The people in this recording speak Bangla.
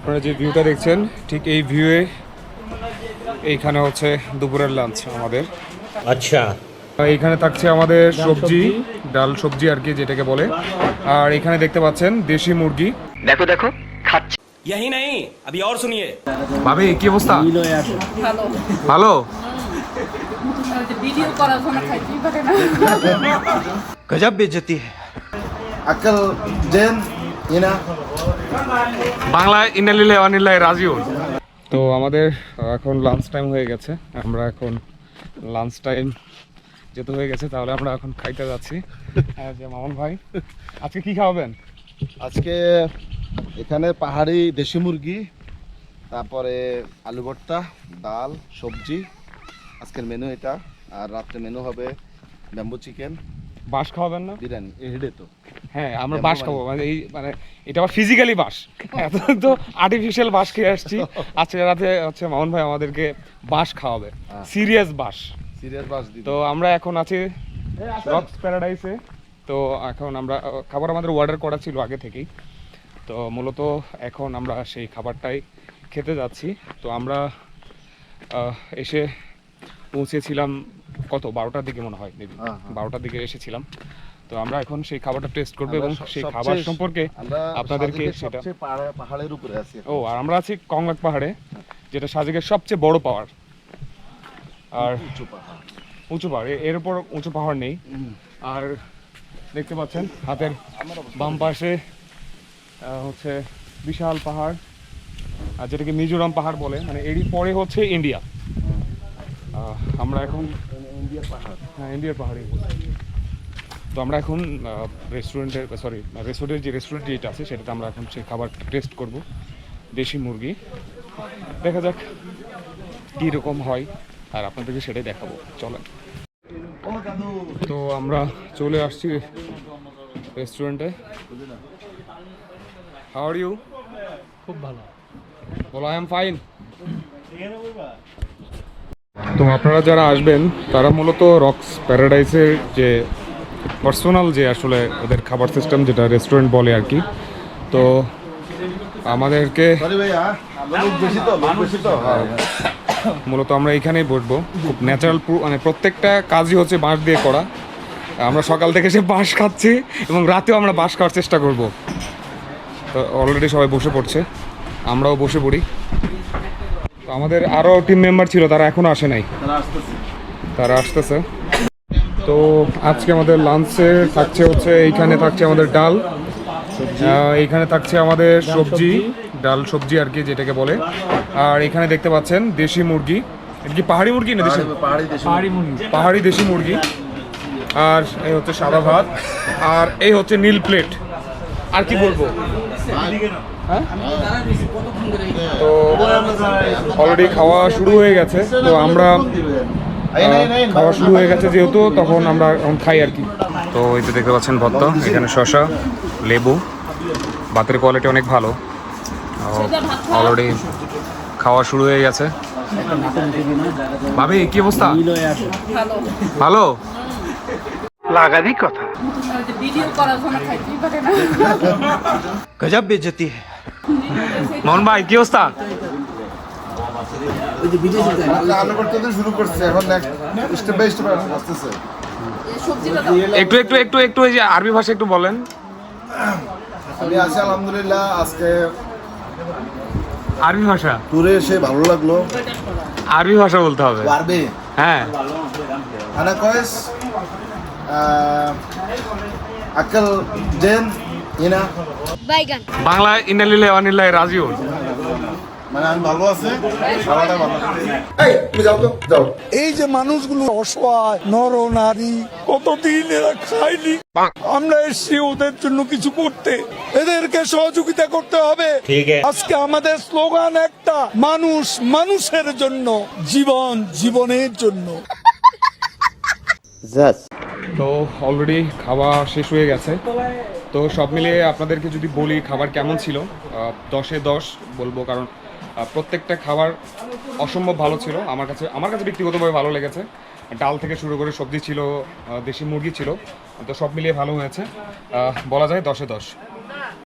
আপনারা যে ভিউটা দেখছেন ঠিক এই ভিউয়ে এইখানে হচ্ছে দুপুরের লাঞ্চ আমাদের अच्छा এইখানে থাকছে আমাদের সবজি ডাল সবজি আর কি যেটাকে বলে আর এখানে দেখতে পাচ্ছেন দেশি মুরগি দেখো দেখো খাচ্ছে यही नहीं अभी और सुनिए ভাবি কি অবস্থা ভালো ভালো ওই যে ভিডিও করার জন্য খাইতেই পারে না गजब बेइज्जती বাংলায় ইনালিলে অনিল্লায় রাজিও তো আমাদের এখন লাঞ্চ টাইম হয়ে গেছে। আমরা এখন লাঞ্চ টাইম যেতে হয়ে গেছে তাহলে আমরা এখন খাইতে যাচ্ছি। যে মামন ভাই আজকে কি খাওয়াবেন? আজকে এখানে পাহাড়ি দেশি মুরগি তারপরে আলু ভর্তা ডাল সবজি। আজকের মেনু এটা। আর রাত্রে মেনু হবে ব্যাম্বু চিকেন বাস খাওয়াবেন না? বিরিয়ানি হিডে তো। হ্যাঁ আমরা মানে? খাব মানে এই মানে এটা আবার ফিজিক্যালি বাস। এত তো আর্টিফিশিয়াল বাস খেয়ে আসছি। আজকে রাতে হচ্ছে মামুন ভাই আমাদেরকে বাস খাওয়াবে। সিরিয়াস বাস। সিরিয়াস দিত তো আমরা এখন আছি রক্স প্যারাডাইসে তো এখন আমরা খাবার আমাদের অর্ডার করা ছিল আগে থেকেই। তো মূলত এখন আমরা সেই খাবারটাই খেতে যাচ্ছি। তো আমরা এসে পৌঁছেছিলাম কত? বারোটার দিকে মনে হয় হ্যাঁ, হ্যাঁ। বারোটার দিকে এসেছিলাম। তো আমরা এখন সেই খাবারটা টেস্ট করব এবং সেই খাবার সম্পর্কে আপনাদেরকে সেটা পাহাড়ের উপরে আছি ও আর আমরা আছি কংলাক পাহাড়ে যেটা সাজেকের সবচেয়ে বড় পাহাড়। আর উঁচু পাহাড়। উঁচু পাহাড় এর উপর উঁচু পাহাড় নেই। আর দেখতে পাচ্ছেন হাতের বাম পাশে হচ্ছে বিশাল পাহাড় আর যেটাকে মিজোরাম পাহাড় বলে মানে এরই পরে হচ্ছে ইন্ডিয়া। আমরা এখন ইন্ডিয়ার পাহাড়। হ্যাঁ ইন্ডিয়ার পাহাড়ে তো আমরা এখন রেস্টুরেন্টের সরি রেস্টুরেন্টের যে রেস্টুরেন্ট যেটা আছে সেটাতে আমরা এখন সেই খাবার টেস্ট করব দেশি মুরগি। দেখা যাক কী রকম হয় আর আপনাদেরকে সেটাই দেখাবো। চলেন। তো আমরা চলে আসছি রেস্টুরেন্টে হাউ আর ইউ খুব ভালো। বলো আই এম ফাইন তো আপনারা যারা আসবেন তারা মূলত রক্স প্যারাডাইসের যে পার্সোনাল যে আসলে ওদের খাবার সিস্টেম যেটা রেস্টুরেন্ট বলে আর কি, তো আমাদেরকে মূলত আমরা এখানেই বসবো। খুব ন্যাচারাল মানে প্রত্যেকটা কাজই হচ্ছে বাঁশ দিয়ে করা। আমরা সকাল থেকে সে বাঁশ খাচ্ছি এবং রাতেও আমরা বাঁশ খাওয়ার চেষ্টা করব। তো অলরেডি সবাই বসে পড়ছে, আমরাও বসে পড়ি। আমাদের আরও টিম মেম্বার ছিল, তারা এখনও আসে নাই। তারা আসতেছে। তো আজকে আমাদের লাঞ্চে থাকছে হচ্ছে এইখানে থাকছে আমাদের ডাল। এইখানে থাকছে আমাদের সবজি ডাল সবজি আর কি যেটাকে বলে। আর এখানে দেখতে পাচ্ছেন দেশি মুরগি। এটা কি পাহাড়ি মুরগি না দেশি? পাহাড়ি দেশি মুরগি। আর এই হচ্ছে সাদা ভাত। আর এই হচ্ছে নীল প্লেট আর কি বলব? হ্যাঁ? তো অলরেডি খাওয়া শুরু হয়ে গেছে। তো আমরা খাওয়া শুরু হয়ে গেছে যেহেতু তখন আমরা এখন খাই আর কি। তো এই তো দেখতে পাচ্ছেন ভত্ত এখানে শশা লেবু ভাতের কোয়ালিটি অনেক ভালো। অলরেডি খাওয়া শুরু হয়ে গেছে। ভাবি কি অবস্থা? ভালো। ভালো? লাগারই কথা। ওই যে ভিডিও করার জন্য খাইতেই ওই যে আলু করতে শুরু করছে এখন স্টেপ বাই স্টেপ একটু একটু একটু একটু ওই যে আরবি ভাষা একটু বলেন। আমি আছি আলহামদুলিল্লাহ আজকে আরবি ভাষা? ট্যুরে এসে ভালো লাগল। আরবি ভাষা বলতে হবে। আরবি? হ্যাঁ। আনা কয়েস জেন ইনা। বাইগান। বাংলা ইনালিল্লাহ ওয়ানিল্লাহ রাজিউল এই এই যে মানুষগুলো অসহায় নর নারী কতদিন এরা খায়নি? আমরা এসছি ওদের জন্য কিছু করতে। এদেরকে সহযোগিতা করতে হবে। আজকে আমাদের স্লোগান একটা মানুষ মানুষের জন্য জীবন জীবনের জন্য। তো অলরেডি খাওয়া শেষ হয়ে গেছে। তো সব মিলিয়ে আপনাদেরকে যদি বলি খাবার কেমন ছিল দশে দশ বলব কারণ প্রত্যেকটা খাবার অসম্ভব ভালো ছিল। আমার কাছে আমার কাছে ব্যক্তিগতভাবে ভালো লেগেছে। ডাল থেকে শুরু করে সবজি ছিল দেশি মুরগি ছিল, তো সব মিলিয়ে ভালো হয়েছে। বলা যায় দশে দশ।